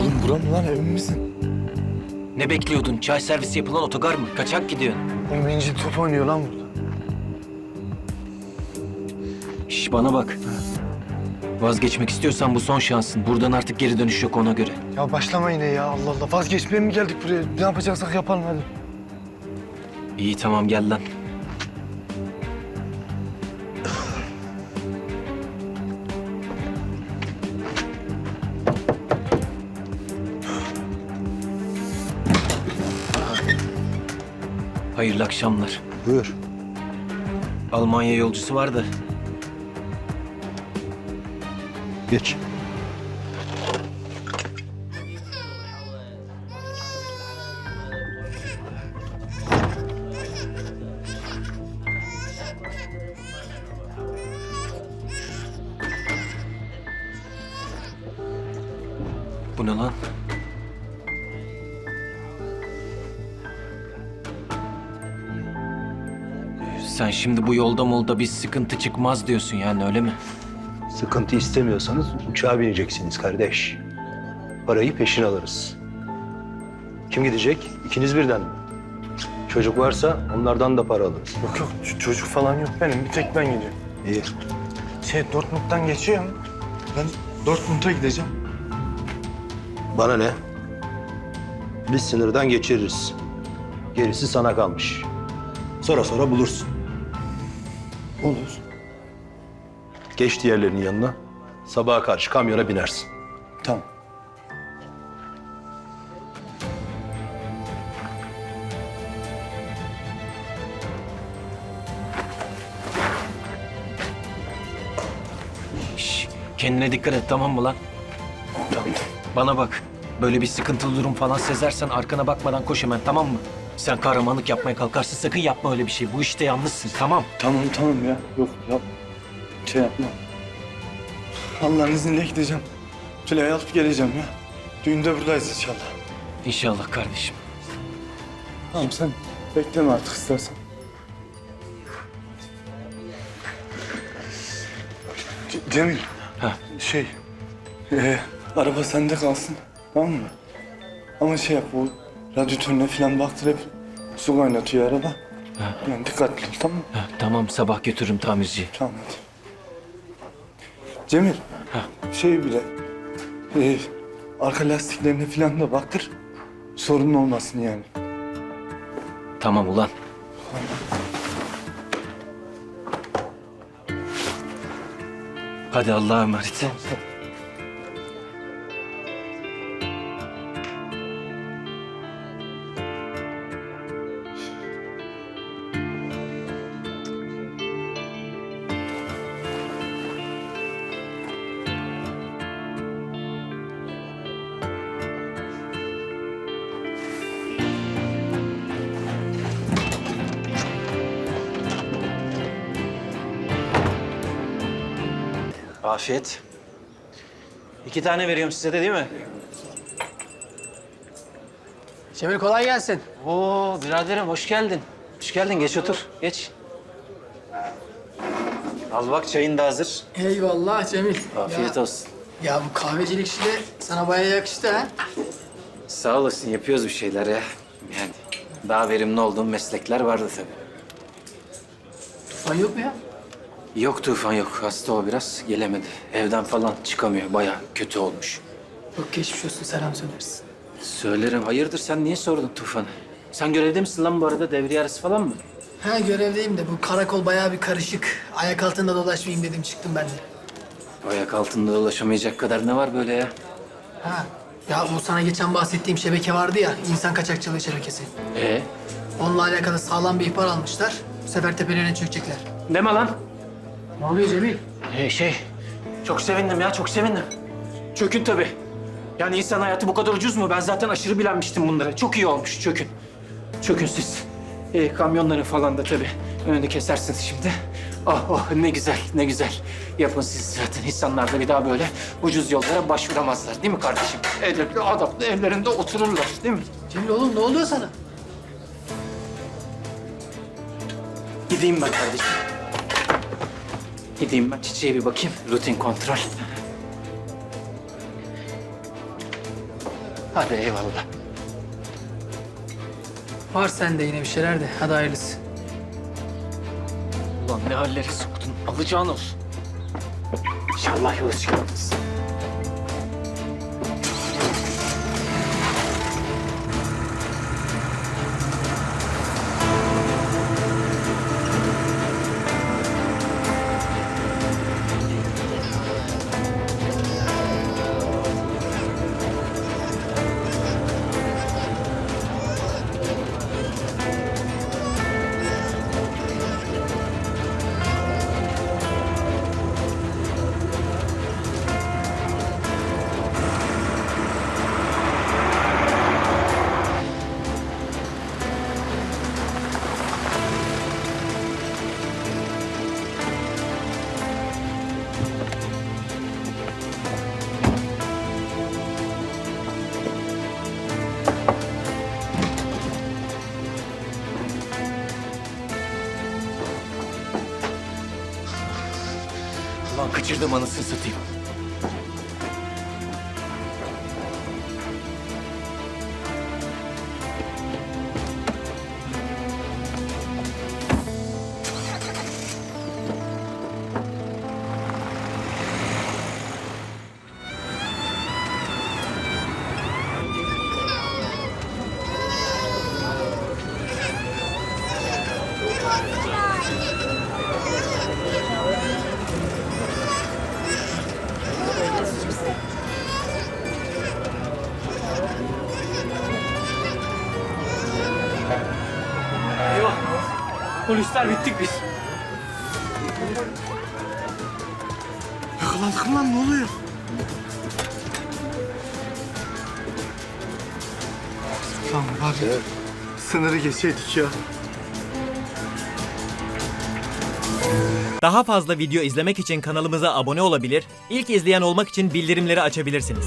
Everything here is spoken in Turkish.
Oğlum bura mı lan emin misin? Ne bekliyordun? Çay servisi yapılan otogar mı? Kaçak gidiyorsun. Oğlum Minci top oynuyor lan burada. Şş bana bak. Vazgeçmek istiyorsan bu son şansın. Buradan artık geri dönüş yok ona göre. Ya başlama yine ya Allah Allah. Vazgeçmeye mi geldik buraya? Ne yapacaksak yapalım hadi. İyi tamam gel lan. Hayırlı akşamlar. Buyur. Almanya yolcusu vardı. Geç. Bu ne lan? Sen şimdi bu yolda molda bir sıkıntı çıkmaz diyorsun yani öyle mi? Sıkıntı istemiyorsanız uçağa bineceksiniz kardeş. Parayı peşin alırız. Kim gidecek? İkiniz birden mi? Çocuk varsa onlardan da para alırız. Yok yok ç- çocuk falan yok benim. Bir tek ben gidiyorum. İyi. Şey Dortmund'dan geçiyor ama ben Dortmund'a gideceğim. Bana ne? Biz sınırdan geçiririz. Gerisi sana kalmış. Sonra sonra bulursun. Olur. Geç diğerlerinin yanına. Sabaha karşı kamyona binersin. Tamam. Şş, kendine dikkat et tamam mı lan? Tamam. Bana bak. Böyle bir sıkıntılı durum falan sezersen arkana bakmadan koş hemen tamam mı? Sen kahramanlık yapmaya kalkarsın sakın yapma öyle bir şey. Bu işte yalnızsın tamam. Tamam tamam ya. Yok yap. Şey yapma. Allah'ın izniyle gideceğim. Tülay'ı alıp geleceğim ya. Düğünde buradayız inşallah. İnşallah kardeşim. Tamam sen bekleme artık istersen. Ce- Cemil. Ha. Şey. ee, araba sende kalsın. Tamam mı? Ama şey yap o radyatörüne falan baktır hep su kaynatıyor araba. Ha. Yani dikkatli ol tamam mı? Ha, tamam sabah götürürüm tamirciye. Tamam hadi. Cemil. Ha. Şey bile. ee, arka lastiklerine falan da baktır. Sorun olmasın yani. Tamam ulan. Hadi Allah'a emanet. Afiyet. İki tane veriyorum size de değil mi? Cemil kolay gelsin. Oo biraderim hoş geldin. Hoş geldin geç otur geç. Al bak çayın da hazır. Eyvallah Cemil. Afiyet ya, olsun. Ya bu kahvecilik işi de sana bayağı yakıştı ha. Sağ olasın yapıyoruz bir şeyler ya. Yani daha verimli olduğum meslekler vardı tabii. Tufan yok mu ya? Yok Tufan yok. Hasta o biraz. Gelemedi. Evden falan çıkamıyor. Bayağı kötü olmuş. Yok geçmiş olsun selam söylersin. Söylerim. Hayırdır sen niye sordun Tufan'ı? Sen görevde misin lan bu arada? Devriye arası falan mı? Ha görevdeyim de bu karakol bayağı bir karışık. Ayak altında dolaşmayayım dedim çıktım ben de. Ayak altında dolaşamayacak kadar ne var böyle ya? Ha ya bu sana geçen bahsettiğim şebeke vardı ya insan kaçakçılığı şebekesi. Ee? Onunla alakalı sağlam bir ihbar almışlar. Bu sefer tepelerine çökecekler. Deme lan. Ne oluyor Cemil? Ee, şey, çok sevindim ya, çok sevindim. Çökün tabii. Yani insan hayatı bu kadar ucuz mu? Ben zaten aşırı bilenmiştim bunlara. Çok iyi olmuş, çökün. Çökün siz. Ee, kamyonları falan da tabii önünü kesersiniz şimdi. Oh oh ne güzel, ne güzel. Yapın siz zaten. İnsanlar da bir daha böyle ucuz yollara başvuramazlar değil mi kardeşim? Edepli adaplı evlerinde otururlar değil mi? Cemil oğlum ne oluyor sana? Gideyim ben kardeşim. Gideyim ben çiçeğe bir bakayım. Rutin kontrol. Hadi eyvallah. Var sende yine bir şeyler de. Hadi hayırlısı. Ulan ne hallere soktun. Alacağın olsun. İnşallah yolu çıkartırız. Kaçırdım anasını satayım. Polisler bittik biz. Yakalandık mı lan ne oluyor? Lan var ya. Sınırı geçeydik ya. Daha fazla video izlemek için kanalımıza abone olabilir, ilk izleyen olmak için bildirimleri açabilirsiniz.